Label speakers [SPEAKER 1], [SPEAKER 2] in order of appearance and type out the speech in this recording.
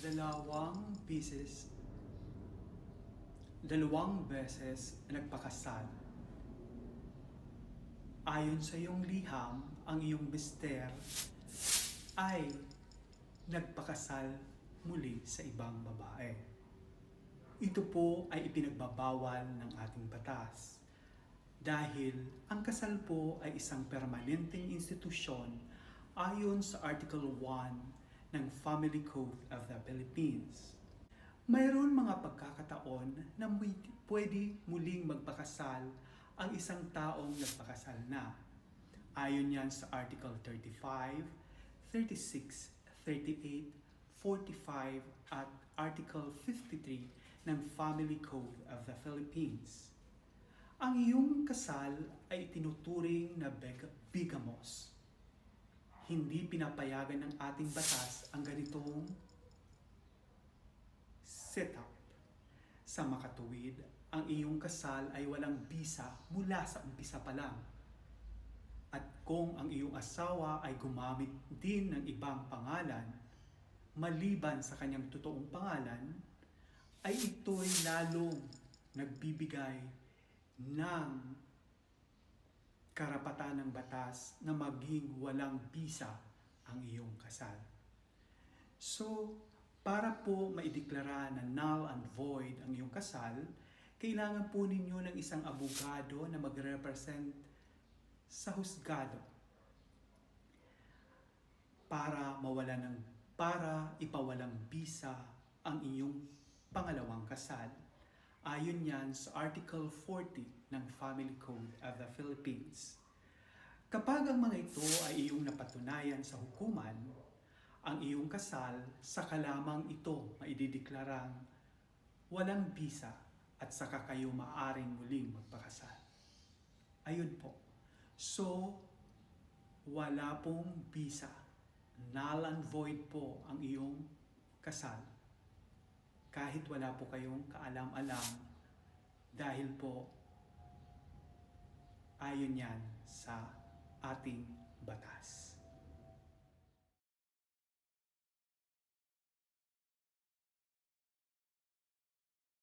[SPEAKER 1] dalawang beses dalawang beses nagpakasal. Ayon sa iyong liham, ang iyong mister ay nagpakasal muli sa ibang babae. Ito po ay ipinagbabawal ng ating batas dahil ang kasal po ay isang permanenteng institusyon ayon sa Article 1 ng Family Code of the Philippines. Mayroon mga pagkakataon na pwede muling magpakasal ang isang taong nagpakasal na. Ayon yan sa Article 35, 36, 38, 45 at Article 53 ng Family Code of the Philippines. Ang iyong kasal ay tinuturing na bigamos. Hindi pinapayagan ng ating batas ang ganitong setup. Sa makatuwid, ang iyong kasal ay walang bisa mula sa umpisa pa lang. At kung ang iyong asawa ay gumamit din ng ibang pangalan, maliban sa kanyang totoong pangalan, ay ito'y lalong nagbibigay ng karapatan ng batas na maging walang bisa ang iyong kasal. So, para po maideklara na null and void ang iyong kasal, kailangan po ninyo ng isang abogado na magre-represent sa husgado para mawala ng para ipawalang bisa ang inyong pangalawang kasal. Ayon yan sa Article 40 ng Family Code of the Philippines. Kapag ang mga ito ay iyong napatunayan sa hukuman, ang iyong kasal, saka lamang ito maidideklarang walang bisa at saka kayo maaring muling magpakasal. Ayun po. So, wala pong bisa. Null and void po ang iyong kasal. Kahit wala po kayong kaalam-alam dahil po ayon yan sa ating batas.